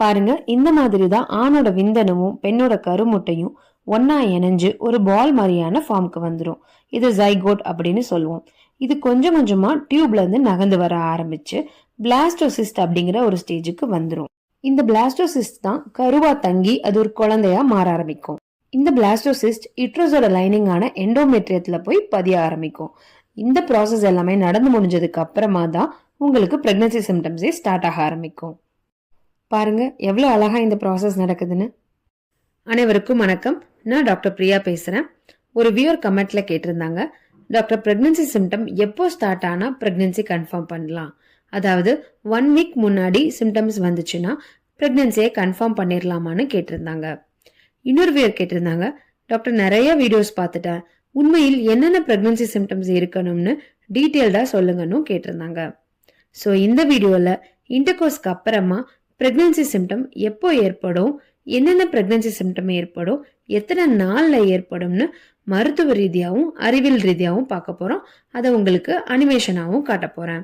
பாருங்க இந்த மாதிரி தான் ஆணோட விந்தனமும் பெண்ணோட கருமுட்டையும் ஒன்னா இணைஞ்சு ஒரு பால் மாதிரியான ஃபார்முக்கு வந்துடும் இது ஜைகோட் அப்படின்னு சொல்லுவோம். இது கொஞ்சம் கொஞ்சமா டியூப்ல இருந்து நகர்ந்து வர ஆரம்பிச்சு பிளாஸ்டோசிஸ்ட் அப்படிங்கிற ஒரு ஸ்டேஜுக்கு வந்துடும் இந்த பிளாஸ்டோசிஸ்ட் தான் கருவா தங்கி அது ஒரு குழந்தையா மாற ஆரம்பிக்கும். இந்த பிளாஸ்டோசிஸ்ட் இட்ரோஸோட லைனிங்கான எண்டோமெட்ரியத்துல போய் பதிய ஆரம்பிக்கும். இந்த ப்ராசஸ் எல்லாமே நடந்து முடிஞ்சதுக்கு அப்புறமா தான் உங்களுக்கு பிரெக்னன்சி சிம்டம்ஸே ஸ்டார்ட் ஆக ஆரம்பிக்கும். பாருங்க எவ்வளோ அழகாக இந்த ப்ராசஸ் நடக்குதுன்னு. அனைவருக்கும் வணக்கம். நான் டாக்டர் பிரியா பேசுகிறேன் ஒரு வியூர் கமெண்ட்ல கேட்டிருந்தாங்க டாக்டர் பிரெக்னன்சி சிம்டம் எப்போ ஸ்டார்ட் ஆனால் பிரெக்னன்சி கன்ஃபார்ம் பண்ணலாம்? அதாவது ஒன் வீக் முன்னாடி சிம்டம்ஸ் வந்துச்சுன்னா பிரெக்னன்சியை கன்ஃபார்ம் பண்ணிடலாமான்னு கேட்டிருந்தாங்க. இன்னொரு வியூர் கேட்டிருந்தாங்க டாக்டர் நிறைய வீடியோஸ் பார்த்துட்டேன். உண்மையில் என்னென்ன ப்ரெக்னன்சி சிம்டம்ஸ் இருக்கணும்னு டீட்டெயில்டாக சொல்லுங்கன்னு கேட்டிருந்தாங்க. ஸோ இந்த வீடியோவில் இன்டர்கோர்ஸ்க்கு அப்புறமா ப்ரெக்னென்சி சிம்டம் எப்போ ஏற்படும்? என்னென்ன ப்ரெக்னென்சி சிம்டம் ஏற்படும்? எத்தனை நாளில் ஏற்படும்னு மருத்துவ ரீதியாகவும் அறிவியல் ரீதியாகவும் பார்க்க போகிறோம் அதை உங்களுக்கு அனிமேஷனாகவும் காட்ட போகிறேன்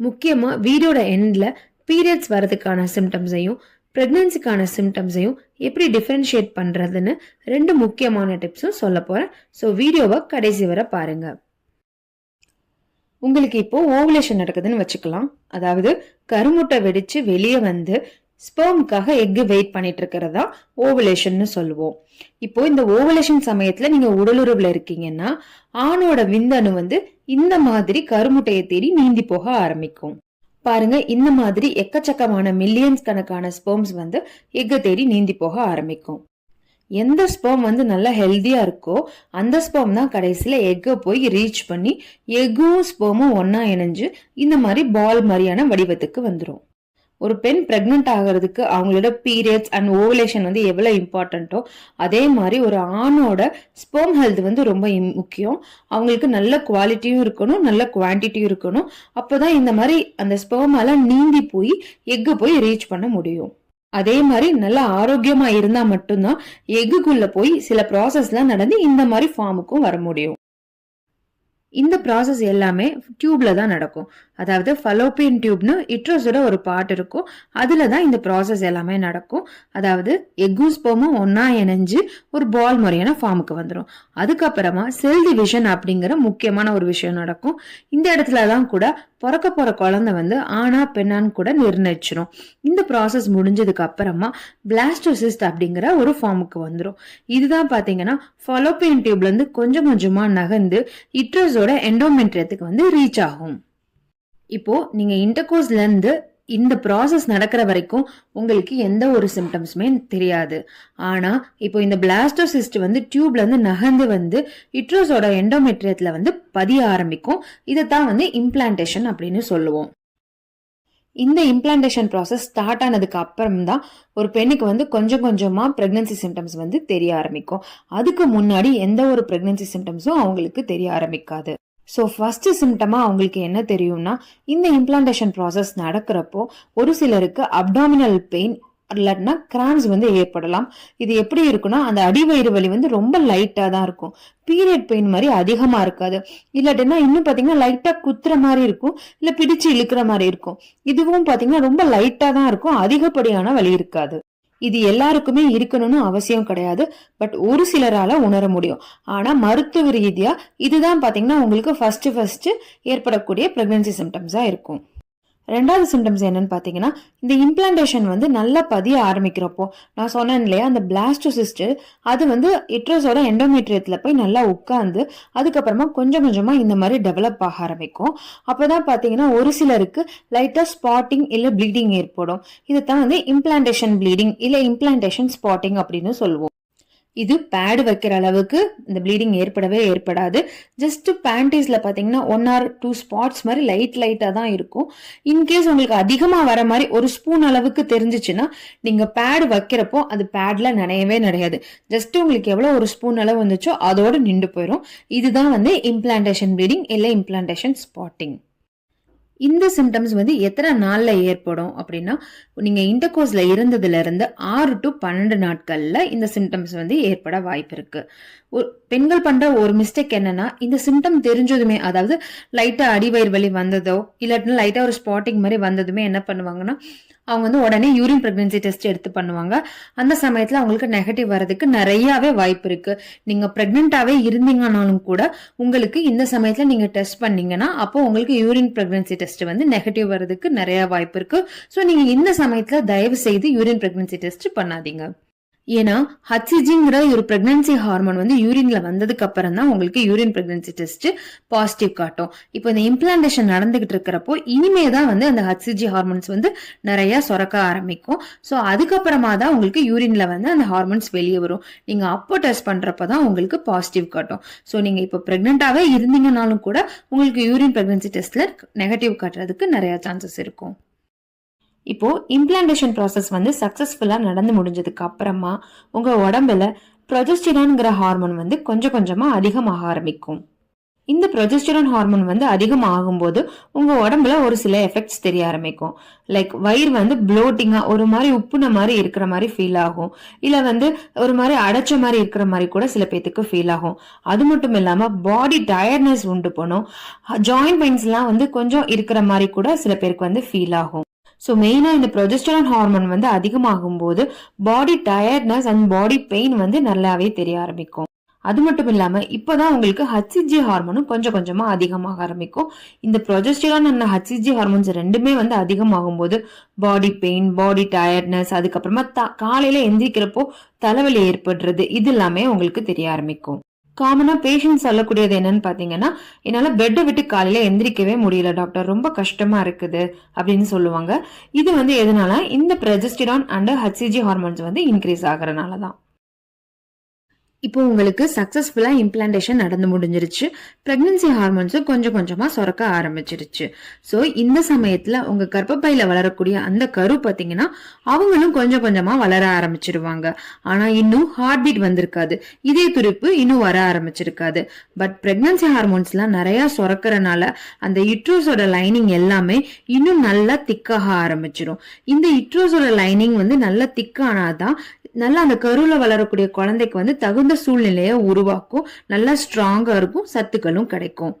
முக்கியமாக வீடியோட எண்டில் பீரியட்ஸ் வரதுக்கான சிம்டம்ஸையும் ப்ரெக்னன்சிக்கான சிம்டம்ஸையும் எப்படி டிஃப்ரென்ஷியேட் பண்ணுறதுன்னு ரெண்டு முக்கியமான டிப்ஸும் சொல்ல போகிறேன் ஸோ வீடியோவை கடைசி வரை பாருங்கள் உங்களுக்கு இப்போ ஓவுலேஷன் நடக்குதுன்னு வச்சுக்கலாம். அதாவது கருமுட்டை வெடிச்சு வெளியே வந்து ஸ்பெர்முக்காக எக்கு வெயிட் பண்ணிட்டு இருக்கிறதா ஓவலேஷன்னு சொல்லுவோம். இப்போ இந்த ஓவலேஷன் சமயத்துல நீங்க உடலுறவுல இருக்கீங்கன்னா ஆணோட விந்தணு வந்து இந்த மாதிரி கருமுட்டையை தேடி நீந்தி போக ஆரம்பிக்கும். பாருங்க இந்த மாதிரி எக்கச்சக்கமான மில்லியன்ஸ் கணக்கான ஸ்பெர்ம்ஸ் வந்து எக்கை தேடி நீந்தி போக ஆரம்பிக்கும். எந்த ஸ்பெர்ம் வந்து நல்லா ஹெல்த்தியாக இருக்கோ அந்த ஸ்பெர்ம் தான் கடைசியில் எக்கை போய் ரீச் பண்ணி எக்கும் ஸ்பெர்மும் ஒன்றா இணைஞ்சு இந்த மாதிரி பால் மாதிரியான வடிவத்துக்கு வந்துடும் ஒரு பெண் ப்ரெக்னென்ட் ஆகிறதுக்கு அவங்களோட பீரியட்ஸ் அண்ட் ஓவலேஷன் வந்து எவ்வளோ இம்பார்ட்டண்ட்டோ அதே மாதிரி ஒரு ஆணோட ஸ்பெர்ம் ஹெல்த் வந்து ரொம்ப முக்கியம். அவங்களுக்கு நல்ல குவாலிட்டியும் இருக்கணும் நல்ல குவான்டிட்டியும் இருக்கணும். அப்போ தான் இந்த மாதிரி அந்த ஸ்பெர்மால நீந்தி போய் எக்கு போய் ரீச் பண்ண முடியும். அதே மாதிரி நல்ல ஆரோக்கியமா இருந்தா மட்டும்தான் எக்குக்குள்ள போய் சில ப்ராசஸ்லாம் நடந்து இந்த மாதிரி ஃபார்முக்கும் வர முடியும். இந்த ப்ராசஸ் எல்லாமே டியூப்ல தான் நடக்கும். அதாவது ஃபலோப்பியன் டியூப்னு இட்ரோஸோட ஒரு பார்ட் இருக்கும். அதில் தான் இந்த ப்ராசஸ் எல்லாமே நடக்கும். அதாவது எக்கும் ஸ்போமும் இணைஞ்சு ஒரு பால் முறையான ஃபார்முக்கு வந்துடும் அதுக்கப்புறமா செல் டிவிஷன் அப்படிங்கிற முக்கியமான ஒரு விஷயம் நடக்கும். இந்த இடத்துல தான் கூட பிறக்க போகிற குழந்தை வந்து ஆணா பெண்ணான்னு கூட நிர்ணயிச்சிடும் இந்த ப்ராசஸ் முடிஞ்சதுக்கு அப்புறமா பிளாஸ்டோசிஸ்ட் அப்படிங்கிற ஒரு ஃபார்முக்கு வந்துடும் இதுதான் பார்த்தீங்கன்னா ஃபலோப்பியன் டியூப்லேருந்து கொஞ்சம் கொஞ்சமாக நகர்ந்து இட்ரோஸோட எண்டோமெட்ரியத்துக்கு வந்து ரீச் ஆகும். இப்போ நீங்க இன்டர்கோர்ஸ்ல இருந்து இந்த ப்ராசஸ் நடக்கிற வரைக்கும் உங்களுக்கு எந்த ஒரு சிம்டம்ஸுமே தெரியாது. ஆனால் இப்போ இந்த பிளாஸ்டோசிஸ்ட் வந்து டியூப்லேருந்து நகர்ந்து வந்து இட்ரோஸோட எண்டோமெட்ரியத்தில் வந்து பதிய ஆரம்பிக்கும். இதை தான் வந்து இம்ப்ளான்டேஷன் அப்படின்னு சொல்லுவோம். இந்த இம்ப்ளான்டேஷன் ப்ராசஸ் ஸ்டார்ட் ஆனதுக்கு அப்புறம் தான் ஒரு பெண்ணுக்கு வந்து கொஞ்சம் கொஞ்சமாக ப்ரெக்னன்சி சிம்டம்ஸ் வந்து தெரிய ஆரம்பிக்கும். அதுக்கு முன்னாடி எந்த ஒரு ப்ரெக்னன்சி சிம்டம்ஸும் அவங்களுக்கு தெரிய ஆரம்பிக்காது. ஸோ ஃபஸ்ட்டு சிம்டமாக அவங்களுக்கு என்ன தெரியும்னா இந்த இம்ப்ளான்டேஷன் ப்ராசஸ் நடக்கிறப்போ ஒரு சிலருக்கு அப்டாமினல் பெயின் இல்லாட்டினா கிராம்ஸ் வந்து ஏற்படலாம். இது எப்படி இருக்குன்னா அந்த அடிவயிறு வலி வந்து ரொம்ப லைட்டாக தான் இருக்கும். பீரியட் பெயின் மாதிரி அதிகமாக இருக்காது. இல்லாட்டினா இன்னும் பார்த்தீங்கன்னா லைட்டாக குத்துற மாதிரி இருக்கும் இல்லை பிடிச்சு இழுக்கிற மாதிரி இருக்கும். இதுவும் பார்த்தீங்கன்னா ரொம்ப லைட்டாக தான் இருக்கும் அதிகப்படியான வலி இருக்காது. இது எல்லாருக்குமே இருக்கணும்னு அவசியம் கிடையாது. பட் ஒரு சிலரால உணர முடியும். ஆனா மருத்துவ ரீதியா இதுதான் பாத்தீங்கன்னா உங்களுக்கு ஃபர்ஸ்ட் ஃபர்ஸ்ட் ஏற்படக்கூடிய பிரெக்னன்சி சிம்டம்ஸா இருக்கும். ரெண்டாவது சிம்டம்ஸ் என்னன்னு பார்த்தீங்கன்னா இந்த இம்ப்ளான்டேஷன் வந்து நல்லா பதிய ஆரம்பிக்கிறப்போ நான் சொன்னேன் இல்லையா அந்த பிளாஸ்டோசிஸ்ட்டு அது வந்து இட்ரஸோட எண்டோமெட்ரியத்தில் போய் நல்லா உட்காந்து அதுக்கப்புறமா கொஞ்சம் கொஞ்சமாக இந்த மாதிரி டெவலப் ஆக ஆரம்பிக்கும். அப்போ தான் பார்த்தீங்கன்னா ஒரு சிலருக்கு லைட்டாக ஸ்பாட்டிங் இல்லை ப்ளீடிங் ஏற்படும். இது தான் வந்து இம்ப்ளான்டேஷன் ப்ளீடிங் இல்லை இம்ப்ளான்டேஷன் ஸ்பாட்டிங் அப்படின்னு சொல்லுவோம். இது பேடு வைக்கிற அளவுக்கு இந்த ப்ளீடிங் ஏற்படவே ஏற்படாது. ஜஸ்ட் பேண்டீஸில் பார்த்தீங்கன்னா ஒன் ஆர் டூ ஸ்பாட்ஸ் மாதிரி லைட் லைட்டாக தான் இருக்கும். இன்கேஸ் உங்களுக்கு அதிகமாக வர மாதிரி ஒரு ஸ்பூன் அளவுக்கு தெரிஞ்சிச்சுன்னா நீங்கள் பேடு வைக்கிறப்போ அது பேடில் நனையவே நடையாது ஜஸ்ட் உங்களுக்கு எவ்வளோ ஒரு ஸ்பூன் அளவு வந்துச்சோ அதோடு நின்று போயிடும் இதுதான் வந்து இம்ப்ளான்டேஷன் ப்ளீடிங் இல்லை இம்ப்ளான்டேஷன் ஸ்பாட்டிங் இந்த சிம்டம்ஸ் வந்து எத்தனை நாளில் ஏற்படும் அப்படின்னா நீங்கள் இண்டகோஸில் இருந்ததுலேருந்து ஆறு டு பன்னெண்டு நாட்களில் இந்த சிம்டம்ஸ் வந்து ஏற்பட வாய்ப்பு இருக்குது ஒரு பெண்கள் பண்ணுற ஒரு மிஸ்டேக் என்னன்னா இந்த சிம்டம் தெரிஞ்சதுமே அதாவது லைட்டாக அடிவயிறு வலி வந்ததோ இல்லாட்டினா லைட்டாக ஒரு ஸ்பாட்டிங் மாதிரி வந்ததுமே என்ன பண்ணுவாங்கன்னா அவங்க வந்து உடனே யூரின் ப்ரெக்னன்சி டெஸ்ட் எடுத்து பண்ணுவாங்க. அந்த சமயத்தில் அவங்களுக்கு நெகட்டிவ் வரதுக்கு நிறையாவே வாய்ப்பு இருக்கு. நீங்க ப்ரெக்னென்ட்டாகவே இருந்தீங்கனாலும் கூட உங்களுக்கு இந்த சமயத்தில் நீங்க டெஸ்ட் பண்ணீங்கன்னா அப்போ உங்களுக்கு யூரின் ப்ரெக்னன்சி டெஸ்ட் வந்து நெகட்டிவ் வரதுக்கு நிறைய வாய்ப்பு இருக்கு. ஸோ நீங்க இந்த சமயத்தில் தயவு செய்து யூரின் ப்ரெக்னன்சி டெஸ்ட் பண்ணாதீங்க. ஏன்னா ஹச்சிஜிங்கிற ஒரு பிரெக்னன்சி ஹார்மோன் வந்து யூரின்ல வந்ததுக்கு அப்புறம் தான் உங்களுக்கு யூரின் பிரெக்னன்சி டெஸ்ட் பாசிட்டிவ் காட்டும். இப்போ இந்த இம்ப்ளான்டேஷன் நடந்துகிட்டு இருக்கிறப்போ இனிமே தான் வந்து அந்த ஹச்சிஜி ஹார்மோன்ஸ் வந்து நிறைய சுரக்க ஆரம்பிக்கும். ஸோ அதுக்கப்புறமா தான் உங்களுக்கு யூரின்ல வந்து அந்த ஹார்மோன்ஸ் வெளியே வரும். நீங்க அப்போ டெஸ்ட் பண்றப்ப தான் உங்களுக்கு பாசிட்டிவ் காட்டும். ஸோ நீங்க இப்போ பிரெக்னென்ட்டாவே இருந்தீங்கனாலும் கூட உங்களுக்கு யூரின் பிரெக்னன்சி டெஸ்ட்ல நெகட்டிவ் காட்டுறதுக்கு நிறைய சான்சஸ் இருக்கும். இப்போ இம்ப்ளான்டேஷன் ப்ராசஸ் வந்து சக்ஸஸ்ஃபுல்லாக நடந்து முடிஞ்சதுக்கு அப்புறமா உங்கள் உடம்புல ப்ரொஜெஸ்டிரான்ங்கிற ஹார்மோன் வந்து கொஞ்சம் கொஞ்சமாக அதிகமாக ஆரம்பிக்கும். இந்த ப்ரொஜெஸ்டிரான் ஹார்மோன் வந்து அதிகமாகும்போது உங்கள் உடம்புல ஒரு சில எஃபெக்ட்ஸ் தெரிய ஆரம்பிக்கும். லைக் வயிறு வந்து ப்ளோட்டிங்காக ஒரு மாதிரி உப்புன மாதிரி இருக்கிற மாதிரி ஃபீல் ஆகும். இல்லை வந்து ஒரு மாதிரி அடைச்ச மாதிரி இருக்கிற மாதிரி கூட சில பேத்துக்கு ஃபீல் ஆகும். அது மட்டும் இல்லாமல் பாடி டயர்ட்னஸ் உண்டு பண்ணும் ஜாயிண்ட் பெயின்ஸ்லாம் வந்து கொஞ்சம் இருக்கிற மாதிரி கூட சில பேருக்கு வந்து ஃபீல் ஆகும். ஸோ மெயினாக இந்த ப்ரொஜெஸ்டரான் ஹார்மோன் வந்து அதிகமாகும் போது body tiredness and body pain வந்து நல்லாவே தெரிய ஆரம்பிக்கும். அது மட்டும் இல்லாமல் இப்போ தான் உங்களுக்கு ஹச்சிஜி ஹார்மோனும் கொஞ்சம் கொஞ்சமாக அதிகமாக ஆரம்பிக்கும். இந்த ப்ரொஜெஸ்டரான் அண்ட் ஹச்சிஜி ஹார்மோன்ஸ் ரெண்டுமே வந்து அதிகமாகும் போது பாடி பெயின் பாடி டயர்ட்னஸ் அதுக்கப்புறமா த காலையில் எந்திரிக்கிறப்போ தலைவலி ஏற்படுறது இது எல்லாமே உங்களுக்கு தெரிய ஆரம்பிக்கும். காமனாக பேஷண்ட் சொல்லக்கூடியது என்னன்னு பார்த்தீங்கன்னா என்னால் பெட்டை விட்டு காலையில் எந்திரிக்கவே முடியல டாக்டர் ரொம்ப கஷ்டமாக இருக்குது அப்படின்னு சொல்லுவாங்க. இது வந்து எதனால? இந்த பிரஜஸ்டிரான் அண்ட் ஹச்சிஜி ஹார்மோன்ஸ் வந்து இன்க்ரீஸ் ஆகிறனால தான் இப்போ உங்களுக்கு சக்ஸஸ்ஃபுல்லாக இம்ப்ளான்டேஷன் நடந்து முடிஞ்சிருச்சு. ப்ரெக்னென்சி ஹார்மோன்ஸும் கொஞ்சம் கொஞ்சமாக சுரக்க ஆரம்பிச்சிருச்சு. ஸோ இந்த சமயத்தில் உங்கள் கர்ப்பப்பையில் வளரக்கூடிய அந்த கரு பார்த்தீங்கன்னா அவங்களும் கொஞ்சம் கொஞ்சமாக வளர ஆரம்பிச்சிருவாங்க. ஆனால் இன்னும் ஹார்ட் பீட் வந்திருக்காது. இதே துடிப்பு இன்னும் வர ஆரம்பிச்சிருக்காது. பட் ப்ரெக்னென்சி ஹார்மோன்ஸ்லாம் நிறையா சுரக்கிறனால அந்த இட்ரோஸோட லைனிங் எல்லாமே இன்னும் நல்லா திக்காக ஆரம்பிச்சிடும் இந்த இட்ரோஸோட லைனிங் வந்து நல்லா திக்கானாதான் நல்லா அந்த கருவில் வளரக்கூடிய குழந்தைக்கு வந்து தகுந்த சூழ்நிலையை உருவாக்கும் நல்லா ஸ்ட்ராங்கா இருக்கும் சத்துக்களும் கிடைக்கும்.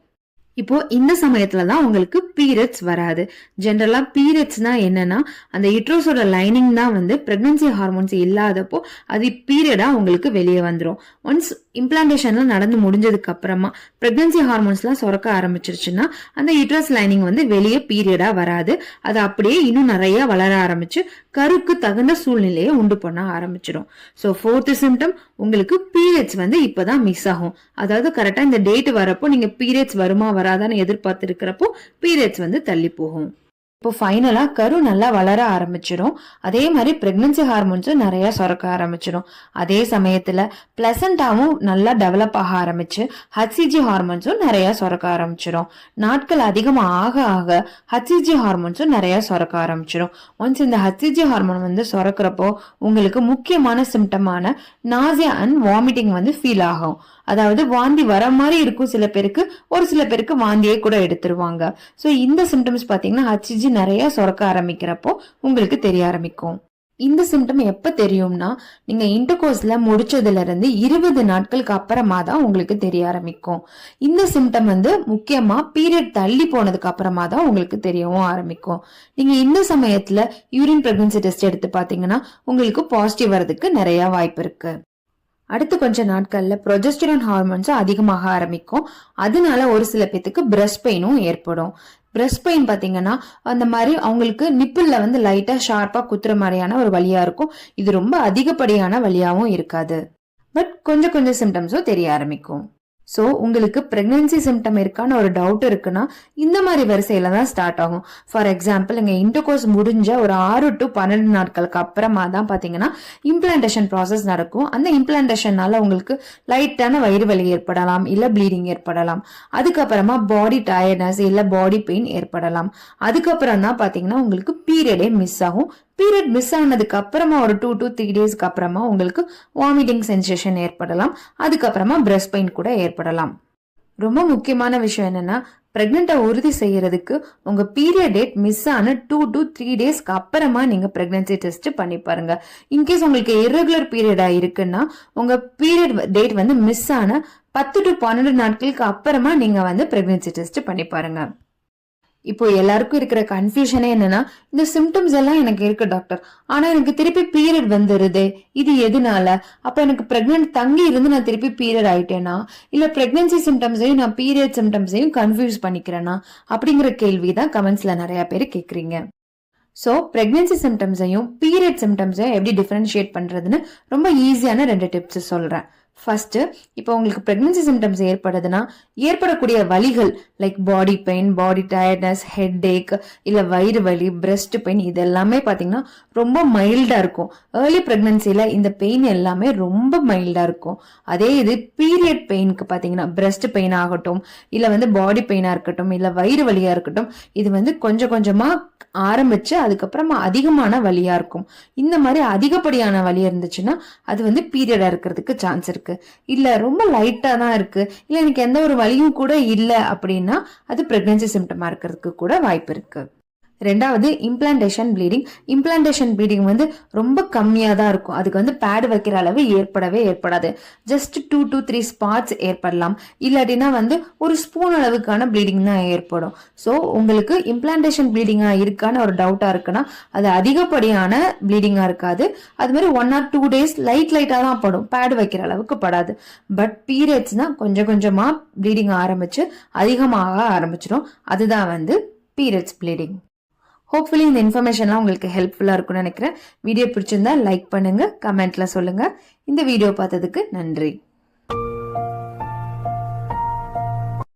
இப்போ இந்த சமயத்துல தான் உங்களுக்கு பீரியட்ஸ் வராது. ஜென்ரலா பீரியட்ஸ்னா என்னன்னா அந்த இட்ரோஸோட லைனிங் தான் வந்து பிரெக்னன்சி ஹார்மோன்ஸ் இல்லாதப்போ அது பீரியடா உங்களுக்கு வெளியே வந்துடும் ஒன்ஸ் இம்ப்ளான்டேஷன்லாம் நடந்து முடிஞ்சதுக்கு அப்புறமா பிரெக்னன்சி ஹார்மோன்ஸ்லாம் சுரக்க ஆரம்பிச்சிருச்சுன்னா அந்த யூட்ரஸ் லைனிங் வந்து வெளியே பீரியடா வராது. அது அப்படியே இன்னும் நிறைய வளர ஆரம்பிச்சு கருக்கு தகுந்த சூழ்நிலையை உண்டு பண்ண ஆரம்பிச்சிடும். ஸோ ஃபோர்த்து சிம்டம் உங்களுக்கு பீரியட்ஸ் வந்து இப்பதான் மிஸ் ஆகும். அதாவது கரெக்டாக இந்த டேட் வரப்போ நீங்கள் பீரியட்ஸ் வருமா வராதான்னு எதிர்பார்த்து இருக்கிறப்போ பீரியட்ஸ் வந்து தள்ளி போகும். இப்போ ஃபைனலாக கரு நல்லா வளர ஆரம்பிச்சிடும் அதே மாதிரி ப்ரெக்னன்சி ஹார்மோன்ஸும் நிறையா சுரக்க ஆரம்பிச்சிடும் அதே சமயத்தில் பிளசண்டாவும் நல்லா டெவலப் ஆக ஆரம்பிச்சு ஹச்சிஜி ஹார்மோன்ஸும் நிறையா சுரக்க ஆரம்பிச்சிடும் நாட்கள் அதிகமாக ஆக ஆக ஹச்சிஜி ஹார்மோன்ஸும் நிறையா சுரக்க ஆரம்பிச்சிடும் ஒன்ஸ் இந்த ஹச்சிஜி ஹார்மோன் வந்து சுரக்கிறப்போ உங்களுக்கு முக்கியமான சிம்டமான நாசியா அண்ட் வாமிட்டிங் வந்து ஃபீல் ஆகும். அதாவது வாந்தி வர மாதிரி இருக்கும் சில பேருக்கு. ஒரு சில பேருக்கு வாந்தியே கூட எடுத்துருவாங்க. ஸோ இந்த சிம்டம்ஸ் பார்த்தீங்கன்னா ஹச்சிஜி நிறைய சுரக்க ஆரம்பிக்கிறப்போ உங்களுக்கு தெரிய ஆரம்பிக்கும். இந்த சிம்டம் எப்ப தெரியும்னா நீங்க இன்டர்கோர்ஸ்ல முடிச்சதுல இருந்து இருபது நாட்களுக்கு அப்புறமா தான் உங்களுக்கு தெரிய ஆரம்பிக்கும். இந்த சிம்டம் வந்து முக்கியமா பீரியட் தள்ளி போனதுக்கு அப்புறமா தான் உங்களுக்கு தெரியவும் ஆரம்பிக்கும். நீங்க இந்த சமயத்துல யூரின் பிரெக்னன்சி டெஸ்ட் எடுத்து பாத்தீங்கன்னா உங்களுக்கு பாசிட்டிவ் வரதுக்கு நிறைய வாய்ப்பு இருக்கு. அடுத்து கொஞ்ச நாட்கள்ல ப்ரொஜெஸ்டரான் ஹார்மோன்ஸும் அதிகமாக ஆரம்பிக்கும். அதனால ஒரு சில பேத்துக்கு பிரஸ்ட் பெயினும் ஏற்படும். பிரஸ்ட் பெயின் பார்த்தீங்கன்னா அந்த மாதிரி அவங்களுக்கு நிப்பிளில் வந்து லைட்டாக ஷார்ப்பாக குத்துற மாதிரியான ஒரு வழியாக இருக்கும். இது ரொம்ப அதிகப்படியான வழியாகவும் இருக்காது. பட் கொஞ்சம் கொஞ்சம் சிம்டம்ஸும் தெரிய ஆரம்பிக்கும். ஸோ உங்களுக்கு ப்ரெக்னென்சி சிம்டம் இருக்கான்னு ஒரு டவுட் இருக்குன்னா இந்த மாதிரி வரிசையில தான் ஸ்டார்ட் ஆகும். ஃபார் எக்ஸாம்பிள் இங்கே இன்டர்கோர்ஸ் முடிஞ்ச ஒரு ஆறு டு பன்னெண்டு நாட்களுக்கு அப்புறமா தான் பார்த்தீங்கன்னா இம்ப்ளான்டேஷன் ப்ராசஸ் நடக்கும். அந்த இம்ப்ளான்டேஷனால உங்களுக்கு லைட்டான வயிறு வலி ஏற்படலாம் இல்லை ப்ளீடிங் ஏற்படலாம். அதுக்கப்புறமா பாடி டயர்ட்னஸ் இல்லை பாடி பெயின் ஏற்படலாம். அதுக்கப்புறம் தான் பார்த்தீங்கன்னா உங்களுக்கு பீரியடே மிஸ் ஆகும். பீரியட் மிஸ் ஆனதுக்கு அப்புறமா ஒரு டூ டு த்ரீ டேஸ்க்கு அப்புறமா உங்களுக்கு வாமிட்டிங் சென்சேஷன் ஏற்படலாம். அதுக்கப்புறமா பிரஸ்ட் பெயின் கூட ஏற்படலாம். ரொம்ப முக்கியமான விஷயம் என்னன்னா பிரெக்னெண்ட்டை உறுதி செய்யறதுக்கு உங்க பீரியட் டேட் மிஸ் ஆன டூ டு த்ரீ டேஸ்க்கு அப்புறமா நீங்க பிரெக்னன்சி டெஸ்ட் பண்ணி பாருங்க. இன்கேஸ் உங்களுக்கு இரெகுலர் பீரியடா இருக்குன்னா உங்க பீரியட் டேட் வந்து மிஸ் ஆன பத்து டு பன்னெண்டு நாட்களுக்கு அப்புறமா நீங்க வந்து பிரெக்னன்சி டெஸ்ட் பண்ணி பாருங்க. இப்போ எல்லாருக்கும் இருக்கிற கன்ஃபியூஷனே என்னன்னா இந்த சிம்டம்ஸ் எல்லாம் எனக்கு இருக்கு டாக்டர் ஆனா எனக்கு திருப்பி பீரியட் வந்துருது. இது எதனால? அப்ப எனக்கு பிரெக்னன்ட் தங்கி இருந்து நான் திருப்பி பீரியட் ஆயிட்டேனா? இல்ல பிரெக்னன்சி சிம்டம்ஸையும் நான் பீரியட் சிம்டம்ஸையும் கன்ஃபியூஸ் பண்ணிக்கிறேனா? அப்படிங்கிற கேள்வி தான் கமெண்ட்ஸ்ல நிறைய பேர் கேக்குறீங்க. ஸோ ப்ரெக்னென்சி சிம்டம்ஸையும் பீரியட் சிம்டம்ஸையும் எப்படி டிஃப்ரென்ஷியேட் பண்ணுறதுன்னு ரொம்ப ஈஸியான ரெண்டு டிப்ஸ் சொல்கிறேன் ஃபஸ்ட்டு இப்போ உங்களுக்கு ப்ரெக்னன்சி சிம்டம்ஸ் ஏற்படுதுன்னா ஏற்படக்கூடிய வலிகள் like body pain body tiredness headache இல்லை வயிறு வலி பிரஸ்ட் பெயின் இது எல்லாமே பார்த்தீங்கன்னா ரொம்ப மைல்டாக இருக்கும். ஏர்லி ப்ரெக்னன்சியில் இந்த பெயின் எல்லாமே ரொம்ப மைல்டாக இருக்கும். அதே இது பீரியட் பெயினுக்கு பார்த்தீங்கன்னா பிரஸ்ட் பெயின் ஆகட்டும் இல்லை வந்து பாடி பெயினாக இருக்கட்டும் இல்லை வயிறு வலியாக இருக்கட்டும் இது வந்து கொஞ்சம் கொஞ்சமாக ஆரம்பிச்சு அதுக்கப்புறமா அதிகமான வலியா இருக்கும். இந்த மாதிரி அதிகப்படியான வழி இருந்துச்சுன்னா அது வந்து பீரியடா இருக்கிறதுக்கு சான்ஸ் இருக்கு. இல்ல ரொம்ப லைட்டா தான் இருக்கு. இல்ல எனக்கு எந்த ஒரு வலியும் கூட இல்லை அப்படின்னா அது பிரெக்னன்சி சிம்டமா இருக்கிறதுக்கு கூட வாய்ப்பு இருக்கு. ரெண்டாவது இம்ப்ளான்டேஷன் ப்ளீடிங் இம்ப்ளான்டேஷன் ப்ளீடிங் வந்து ரொம்ப கம்மியாக தான் இருக்கும். அதுக்கு வந்து பேடு வைக்கிற அளவு ஏற்படவே ஏற்படாது. Just two two three spots ஏற்படலாம். இல்லாட்டினா வந்து ஒரு ஸ்பூன் அளவுக்கான ப்ளீடிங் தான் ஏற்படும். ஸோ உங்களுக்கு இம்ப்ளான்டேஷன் ப்ளீடிங்காக இருக்கான்னு ஒரு டவுட்டாக இருக்குன்னா அது அதிகப்படியான ப்ளீடிங்காக இருக்காது. அது மாதிரி one or two days light லைட்டாக தான் படும். பேடு வைக்கிற அளவுக்கு படாது. பட் பீரியட்ஸ்னால் கொஞ்சம் கொஞ்சமாக ப்ளீடிங் ஆரம்பித்து அதிகமாக ஆரம்பிச்சிடும். அதுதான் வந்து பீரியட்ஸ் ப்ளீடிங் ஹோப்ஃபுல்லி இந்த இன்ஃபர்மேஷன்லாம் உங்களுக்கு ஹெல்ப்ஃபுல்லாக இருக்கும்னு நினைக்கிறேன். வீடியோ பிடிச்சிருந்தா லைக் பண்ணுங்கள் கமெண்ட்டில் சொல்லுங்கள் இந்த வீடியோ பார்த்ததுக்கு நன்றி.